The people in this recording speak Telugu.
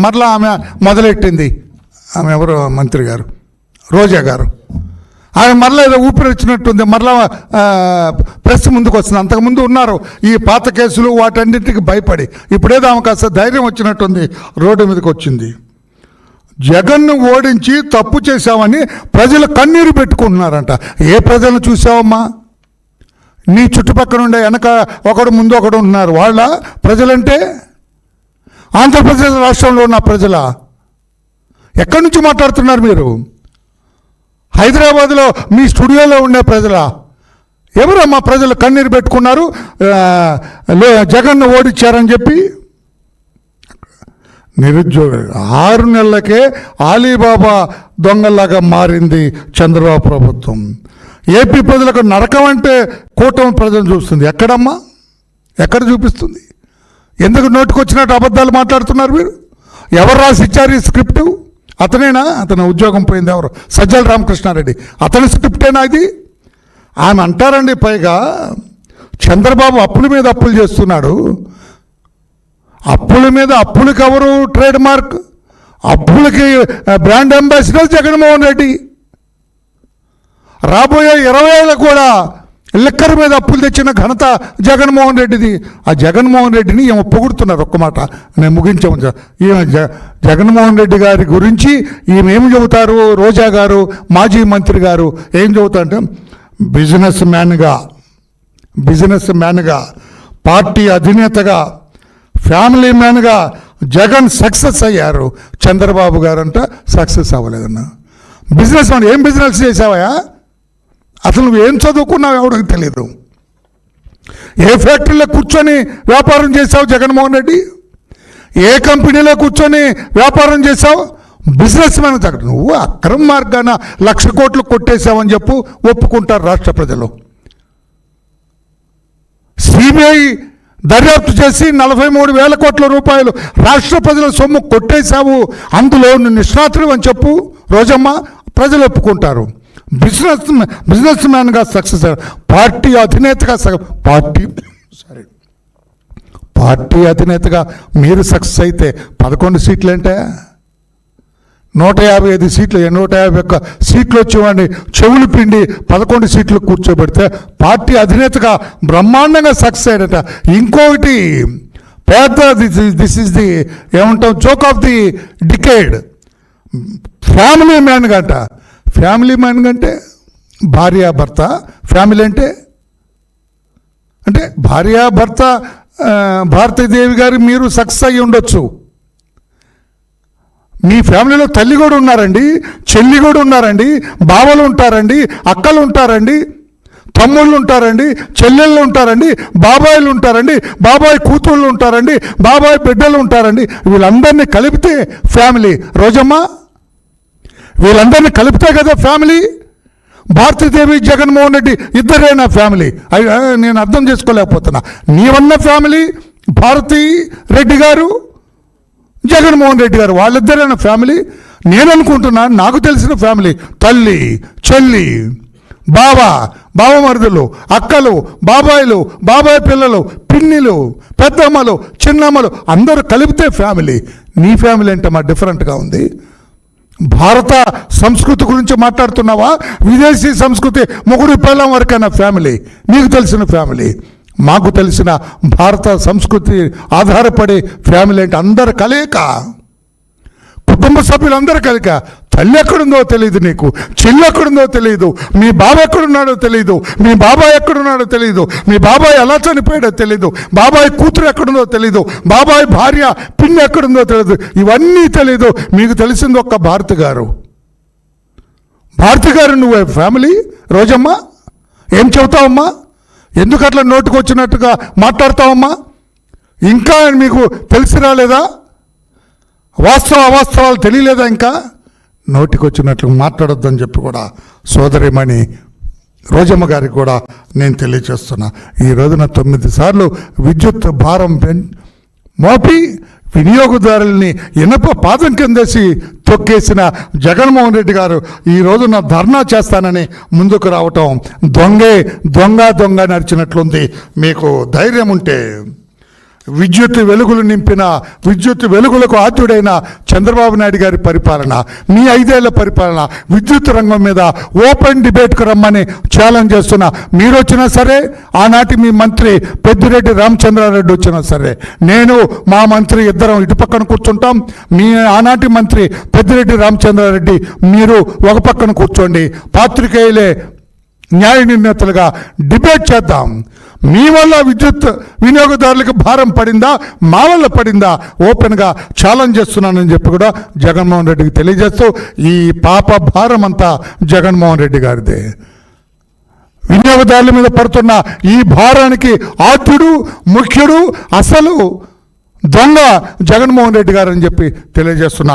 మరలా ఆమె మొదలెట్టింది? ఆమె ఎవరు? మంత్రి గారు. రోజా గారు. ఆమె మరలా ఏదో ఊపిరి వచ్చినట్టుంది. మరలా ప్రెస్ ముందుకు వస్తుంది. అంతకుముందు ఉన్నారు ఈ పాత కేసులు వాటన్నిటికి భయపడి. ఇప్పుడేదో ఆమె కాస్త ధైర్యం వచ్చినట్టుంది. రోడ్డు మీదకి వచ్చింది. జగన్ను ఓడించి తప్పు చేశామని ప్రజలు కన్నీరు పెట్టుకుంటున్నారంట. ఏ ప్రజలను చూసావమ్మా? నీ చుట్టుపక్కల ఉండే వెనక ఒకడు ముందు ఒకడు ఉన్నారు వాళ్ళ ప్రజలంటే ఆంధ్రప్రదేశ్ రాష్ట్రంలో ఉన్న ప్రజల ఎక్కడి నుంచి మాట్లాడుతున్నారు మీరు? హైదరాబాద్లో మీ స్టూడియోలో ఉండే ప్రజల ఎవరమ్మా ప్రజలు కన్నీరు పెట్టుకున్నారు? లే- జగన్ను ఓడించారని చెప్పి? నిరుద్యోగ ఆరు నెలలకే ఆలీబాబా దొంగలాగా మారింది చంద్రబాబు ప్రభుత్వం. ఏపీ ప్రజలకు నరకం అంటే కూటమి ప్రజలు చూస్తుంది. ఎక్కడమ్మా? ఎక్కడ చూపిస్తుంది? ఎందుకు నోటుకొచ్చినట్టు అబద్ధాలు మాట్లాడుతున్నారు మీరు? ఎవరు రాసిచ్చారు ఈ స్క్రిప్ట్? అతనేనా? అతని ఉద్యోగం పోయింది ఎవరు? సజ్జల రామకృష్ణారెడ్డి. అతని స్క్రిప్టేనా ఇది? ఆమె అంటారండి పైగా చంద్రబాబు అప్పుల మీద అప్పులు చేస్తున్నాడు. అప్పుల మీద అప్పులకి ఎవరు ట్రేడ్ మార్క్? అప్పులకి బ్రాండ్ అంబాసిడర్ జగన్మోహన్ రెడ్డి. రాబోయే ఇరవై ఏళ్ళకు కూడా లిక్కర్ మీద అప్పులు తెచ్చిన ఘనత జగన్మోహన్ రెడ్డిది. ఆ జగన్మోహన్ రెడ్డిని ఏమో పొగుడుతున్నారు ఒక్క మాట. నేను ముగించాము. ఈమె జ- జగన్మోహన్ రెడ్డి గారి గురించి ఈమె ఏం చెబుతారు? రోజా గారు మాజీ మంత్రి గారు ఏం చెబుతారంటే బిజినెస్ మ్యాన్గా బిజినెస్ మ్యాన్గా పార్టీ అధినేతగా ఫ్యామిలీ మ్యాన్గా జగన్ సక్సెస్ అయ్యారు. చంద్రబాబు గారంట సక్సెస్ అవ్వలేదన్న. బిజినెస్ మ్యాన్ ఏం బిజినెస్ చేసావయా అసలు నువ్వు ఏం చదువుకున్నావు ఎవడికి తెలియదు ఏ ఫ్యాక్టరీలో కూర్చొని వ్యాపారం చేసావు జగన్మోహన్ రెడ్డి? ఏ కంపెనీలో కూర్చొని వ్యాపారం చేసావు బిజినెస్ మ్యాన్ దగ్గర. నువ్వు అక్రమ మార్గాన లక్ష కోట్లు కొట్టేశావని చెప్పు ఒప్పుకుంటారు రాష్ట్ర ప్రజలు. సిబిఐ దర్యాప్తు చేసి నలభై మూడు వేల కోట్ల రూపాయలు రాష్ట్ర ప్రజల సొమ్ము కొట్టేశావు. అందులో నువ్వు నిష్ణాతుడు అని చెప్పు రోజమ్మ ప్రజలు ఒప్పుకుంటారు. బిజినెస్ బిజినెస్ మ్యాన్గా సక్సెస్ పార్టీ అధినేతగా స- పార్టీ సారీ పార్టీ అధినేతగా మీరు సక్సెస్ అయితే పదకొండు సీట్లు అంటే నూట యాభై ఐదు సీట్లు నూట యాభై ఒక్క సీట్లు వచ్చేవాడిని? చెవులు పిండి పదకొండు సీట్లు కూర్చోబెడితే పార్టీ అధినేతగా బ్రహ్మాండంగా సక్సెస్ అయ్యాడట. ఇంకొకటి పెద్ద దిస్ ఇస్ ది ఏమంటాం joke of the decade family man గంట ఫ్యామిలీ మ్యాన్ అంటే భార్య భర్త ఫ్యామిలీ అంటే? అంటే భార్య భర్త భారతీదేవి గారు మీరు సక్సెస్ అయ్యి ఉండొచ్చు. మీ ఫ్యామిలీలో తల్లి కూడా ఉన్నారండి చెల్లి కూడా ఉన్నారండి బావలు ఉంటారండి అక్కలు ఉంటారండి తమ్ముళ్ళు ఉంటారండి చెల్లెళ్ళు ఉంటారండి బాబాయిలు ఉంటారండి బాబాయ్ కూతుళ్ళు ఉంటారండి బాబాయ్ బిడ్డలు ఉంటారండి. వీళ్ళందరినీ కలిపితే ఫ్యామిలీ. రోజమ్మా? వీళ్ళందరినీ కలిపితే కదా ఫ్యామిలీ? భారతీదేవి జగన్మోహన్ రెడ్డి ఇద్దరేనా ఫ్యామిలీ. అయ్- నేను అర్థం చేసుకోలేకపోతున్నా. నీవన్న ఫ్యామిలీ భారతీ రెడ్డి గారు జగన్మోహన్ రెడ్డి గారు వాళ్ళిద్దరైన ఫ్యామిలీ. నేను అనుకుంటున్నా నాకు తెలిసిన ఫ్యామిలీ తల్లి చెల్లి బావ బావమరుదులు అక్కలు బాబాయిలు బాబాయ్ పిల్లలు పిన్నిలు పెద్దమ్మలు చిన్నమ్మలు అందరూ కలిపితే ఫ్యామిలీ. నీ ఫ్యామిలీ అంటే మా డిఫరెంట్గా ఉంది. భారత సంస్కృతి గురించి మాట్లాడుతున్నావా? విదేశీ సంస్కృతి మొగుడు పిల్లం వరకైనా ఫ్యామిలీ. నీకు తెలిసిన ఫ్యామిలీ. మాకు తెలిసిన భారత సంస్కృతి ఆధారపడే ఫ్యామిలీ అంటే అందరు కలయిక. కుటుంబ సభ్యులందరూ కలిక తల్లి ఎక్కడుందో తెలియదు నీకు చెల్లి ఎక్కడుందో తెలియదు మీ బాబా ఎక్కడున్నాడో తెలియదు మీ బాబాయ్ ఎక్కడున్నాడో తెలియదు మీ బాబాయ్ ఎలా చనిపోయాడో తెలియదు బాబాయ్ కూతురు ఎక్కడుందో తెలియదు బాబాయ్ భార్య పిన్ని ఎక్కడుందో తెలియదు ఇవన్నీ తెలియదు మీకు తెలిసింది ఒక్క భారతి గారు. భారతి గారు నువ్వు ఫ్యామిలీ? రోజమ్మా ఏం చెబుతావమ్మా? ఎందుకు అట్లా నోటుకు వచ్చినట్టుగా మాట్లాడతావమ్మా? ఇంకా మీకు తెలిసి రాలేదా? వాస్తవ అవాస్తవాలు తెలియలేదా ఇంకా? నోటికొచ్చినట్లు మాట్లాడొద్దని చెప్పి కూడా సోదరిమణి రోజమ్మ గారికి కూడా నేను తెలియచేస్తున్నా. ఈ రోజున తొమ్మిది సార్లు విద్యుత్ భారం పెన్ మోపి వినియోగదారుల్ని ఇనప పాదం కిందేసి తొక్కేసిన జగన్మోహన్ రెడ్డి గారు ఈ రోజున ధర్నా చేస్తానని ముందుకు రావటం దొంగే దొంగ దొంగ నడిచినట్లుంది. మీకు ధైర్యం ఉంటే విద్యుత్ వెలుగులు నింపిన విద్యుత్ వెలుగులకు ఆతుడైన చంద్రబాబు నాయుడు గారి పరిపాలన మీ ఐదేళ్ళ పరిపాలన విద్యుత్ రంగం మీద ఓపెన్ డిబేట్కు రమ్మని ఛాలెంజ్ చేస్తున్నా మీరు వచ్చినా సరే ఆనాటి మీ మంత్రి పెద్దిరెడ్డి రామచంద్రారెడ్డి వచ్చినా సరే నేను మా మంత్రి ఇద్దరం ఇటు పక్కన కూర్చుంటాం. మీ ఆనాటి మంత్రి పెద్దిరెడ్డి రామచంద్రారెడ్డి మీరు ఒక పక్కన కూర్చోండి. పాత్రికేయులే న్యాయ నిర్ణేతలుగా డిబేట్ చేద్దాం. మీ వల్ల విద్యుత్ వినియోగదారులకు భారం పడిందా? మా వల్ల పడిందా? ఓపెన్గా ఛాలెంజ్ చేస్తున్నానని చెప్పి కూడా జగన్మోహన్ రెడ్డికి తెలియజేస్తూ ఈ పాప భారం అంతా జగన్మోహన్ రెడ్డి గారిదే. వినియోగదారుల మీద పడుతున్న ఈ భారానికి ఆద్యుడు ముఖ్యుడు అసలు దొంగ జగన్మోహన్ రెడ్డి గారు అని చెప్పి తెలియజేస్తున్నా.